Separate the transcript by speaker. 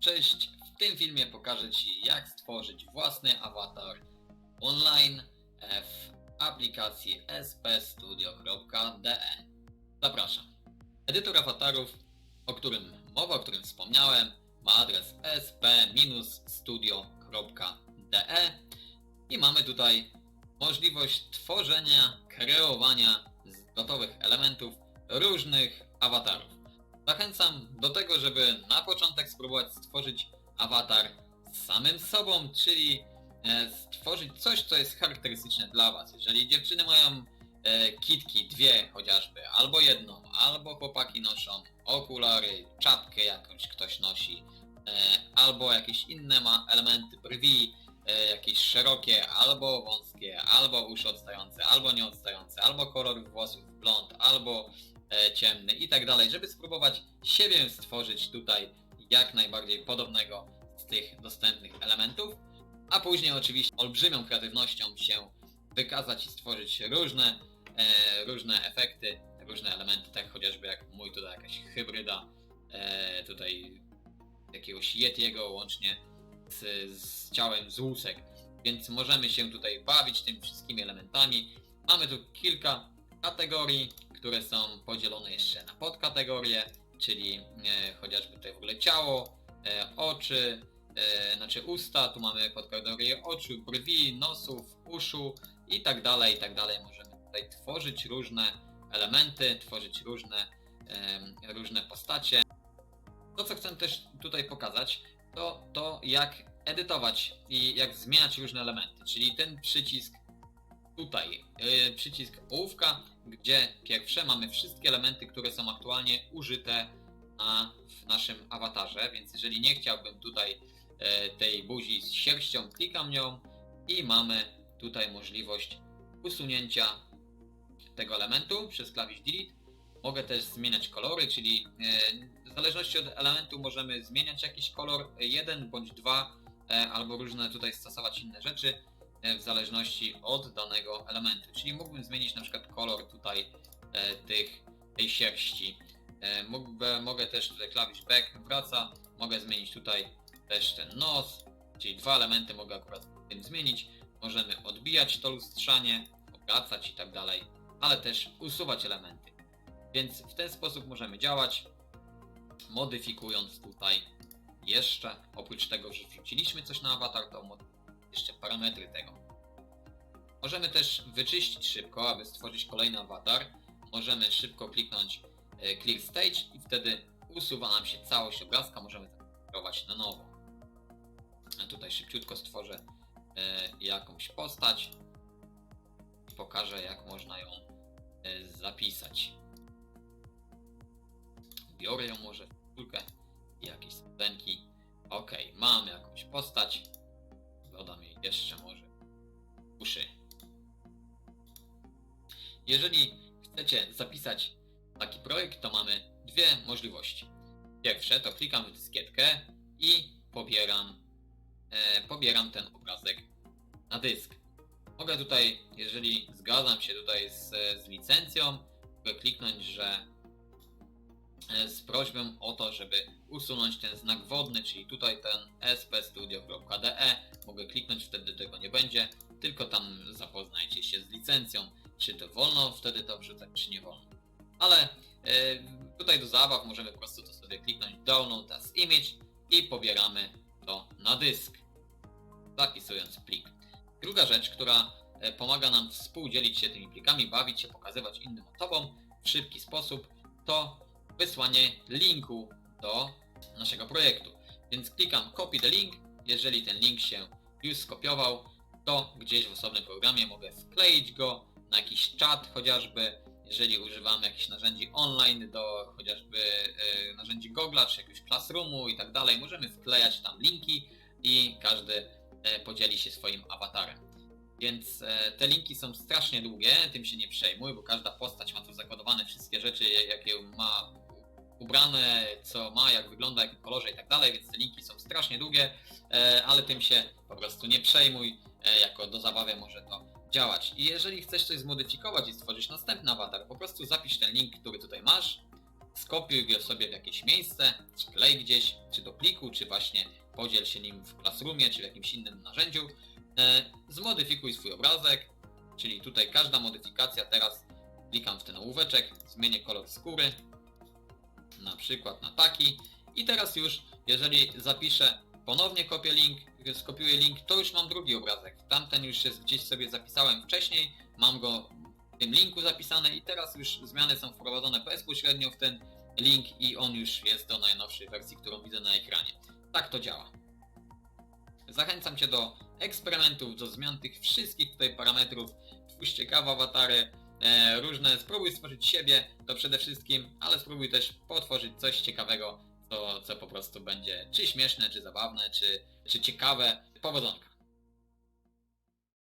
Speaker 1: Cześć, w tym filmie pokażę Ci jak stworzyć własny awatar online e, w aplikacji spstudio.de Zapraszam. Edytor awatarów, o którym mowa, o którym wspomniałem, ma adres sp-studio.de i mamy tutaj możliwość tworzenia, kreowania z gotowych elementów różnych awatarów. Zachęcam do tego, żeby na początek spróbować stworzyć awatar z samym sobą, czyli e, stworzyć coś, co jest charakterystyczne dla Was. Jeżeli dziewczyny mają e, kitki, dwie chociażby, albo jedną, albo chłopaki noszą okulary, czapkę jakąś ktoś nosi, e, albo jakieś inne ma elementy brwi, jakieś szerokie, albo wąskie, albo uszy odstające, albo nieodstające, albo kolor włosów blond, albo e, ciemny i tak dalej, żeby spróbować siebie stworzyć tutaj jak najbardziej podobnego z tych dostępnych elementów, a później oczywiście olbrzymią kreatywnością się wykazać i stworzyć różne, e, różne efekty, różne elementy, tak chociażby jak mój tutaj jakaś hybryda, e, tutaj jakiegoś Yetiego łącznie z, ciałem z łusek, więc możemy się tutaj bawić tymi wszystkimi elementami. Mamy tu kilka kategorii, które są podzielone jeszcze na podkategorie, czyli e, chociażby tutaj w ogóle ciało, e, oczy, e, znaczy usta, tu mamy podkategorię oczu, brwi, nosów, uszu i tak dalej, i tak dalej. Możemy tutaj tworzyć różne elementy, tworzyć różne, em, różne postacie. To co chcę też tutaj pokazać, to to jak edytować i jak zmieniać różne elementy, czyli ten przycisk tutaj, yy, przycisk ołówka, gdzie pierwsze mamy wszystkie elementy, które są aktualnie użyte w naszym awatarze, więc jeżeli nie chciałbym tutaj e, tej buzi z sierścią, klikam nią i mamy tutaj możliwość usunięcia tego elementu przez klawisz delete. Mogę też zmieniać kolory, czyli e, w zależności od elementu możemy zmieniać jakiś kolor, jeden bądź dwa, e, albo różne tutaj stosować inne rzeczy e, w zależności od danego elementu. Czyli mógłbym zmienić na przykład kolor tutaj e, tych, tej sierści. Mógłby, mogę też tutaj klawisz back wraca, mogę zmienić tutaj też ten nos, czyli dwa elementy mogę akurat tym zmienić. Możemy odbijać to lustrzanie, obracać i tak dalej, ale też usuwać elementy. Więc w ten sposób możemy działać, modyfikując tutaj jeszcze, oprócz tego, że wrzuciliśmy coś na awatar, to jeszcze parametry tego. Możemy też wyczyścić szybko, aby stworzyć kolejny awatar. Możemy szybko kliknąć e, Clear Stage i wtedy usuwa nam się całość obrazka, możemy zarejestrować na nowo. A tutaj szybciutko stworzę e, jakąś postać i pokażę jak można ją e, zapisać. Biorę ją może w kulkę i jakieś spodenki. Ok, mamy jakąś postać. Dodam jej jeszcze może uszy. Jeżeli chcecie zapisać taki projekt, to mamy dwie możliwości. Pierwsze to klikam w dyskietkę i pobieram, e, pobieram ten obrazek na dysk. Mogę tutaj, jeżeli zgadzam się tutaj z, z licencją, mogę kliknąć, że z prośbą o to, żeby usunąć ten znak wodny, czyli tutaj ten spstudio.de. Mogę kliknąć, wtedy tego nie będzie, tylko tam zapoznajcie się z licencją, czy to wolno wtedy to wrzucać, czy nie wolno. Ale e, tutaj do zabaw możemy po prostu to sobie kliknąć download as image i pobieramy to na dysk, zapisując plik. Druga rzecz, która e, pomaga nam współdzielić się tymi plikami, bawić się, pokazywać innym osobom w szybki sposób, to wysłanie linku do naszego projektu. Więc klikam copy the link, jeżeli ten link się już skopiował, to gdzieś w osobnym programie mogę wkleić go na jakiś czat chociażby, jeżeli używamy jakichś narzędzi online do chociażby e, narzędzi Google'a czy jakiegoś Classroomu i tak dalej, możemy wklejać tam linki i każdy e, podzieli się swoim awatarem. Więc e, te linki są strasznie długie, tym się nie przejmuj, bo każda postać ma tu zakodowane wszystkie rzeczy, jakie ma ubrane, co ma, jak wygląda, jakim kolorze i tak dalej, więc te linki są strasznie długie, e, ale tym się po prostu nie przejmuj, e, jako do zabawy może to działać. I jeżeli chcesz coś zmodyfikować i stworzyć następny awatar, po prostu zapisz ten link, który tutaj masz, skopiuj go sobie w jakieś miejsce, wklej gdzieś, czy do pliku, czy właśnie podziel się nim w Classroomie, czy w jakimś innym narzędziu. E, zmodyfikuj swój obrazek, czyli tutaj każda modyfikacja teraz klikam w ten ołóweczek, zmienię kolor skóry, na przykład na taki i teraz już, jeżeli zapiszę ponownie kopię link, skopiuję link, to już mam drugi obrazek. Tamten już jest gdzieś sobie zapisałem wcześniej, mam go w tym linku zapisany i teraz już zmiany są wprowadzone bezpośrednio w ten link i on już jest do najnowszej wersji, którą widzę na ekranie. Tak to działa. Zachęcam Cię do eksperymentów, do zmian tych wszystkich tutaj parametrów. Twórz ciekawe awatary, e, różne, spróbuj stworzyć siebie, to przede wszystkim, ale spróbuj też potworzyć coś ciekawego, co, co po prostu będzie czy śmieszne, czy zabawne, czy, czy ciekawe. Powodzonka.